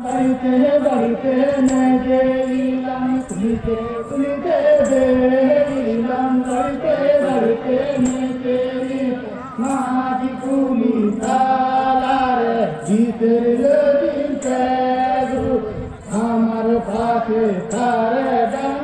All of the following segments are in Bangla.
বাড়িতে বাড়িতে নেগে ইলাম তুলিতে তুলিতে বেরিলাম বাড়িতে বাড়িতে নেগে মাঝি তুলি তালার আমার পাশে তারে ডান্ডায়া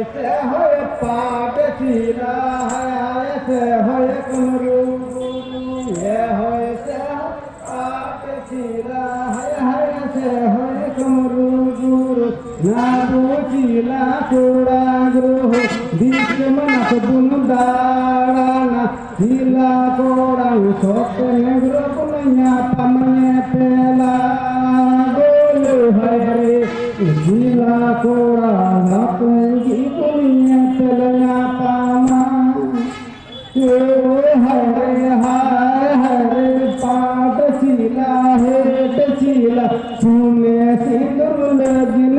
হয়েছে, হয়ে পাট ছিলা হয়েছে হয়ে কুমরু ইয়া হয়েছে পাট ছিলা হয়েছে হয়ে কুমরু গুরু না বুঝিলা চোড়া গ্রহ বিষ মনক বুন দাড়ানা হিলা কোড়া সপনে গ্রহ পুনয়া পামনে পেলা। গোলু हरे हाय हरे पाद शिला हेट शिला सुने सिंदुर दिन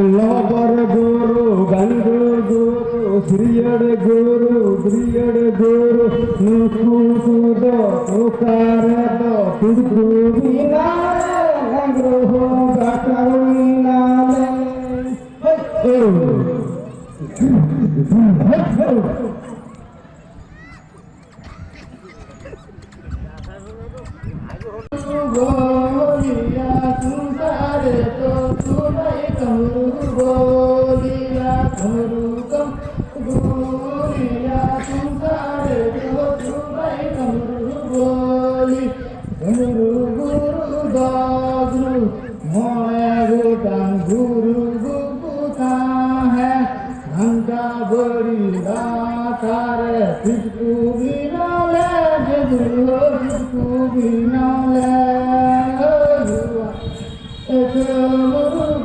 குலபர குரு கங்குரு குரு பிரியட குரு பிரியட குரு நூசுத நூகாரத புடுக்குவினாலே கங்குரு கருணினாலே Gloria, tu dare todo.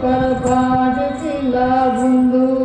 कर पाट किला बंधु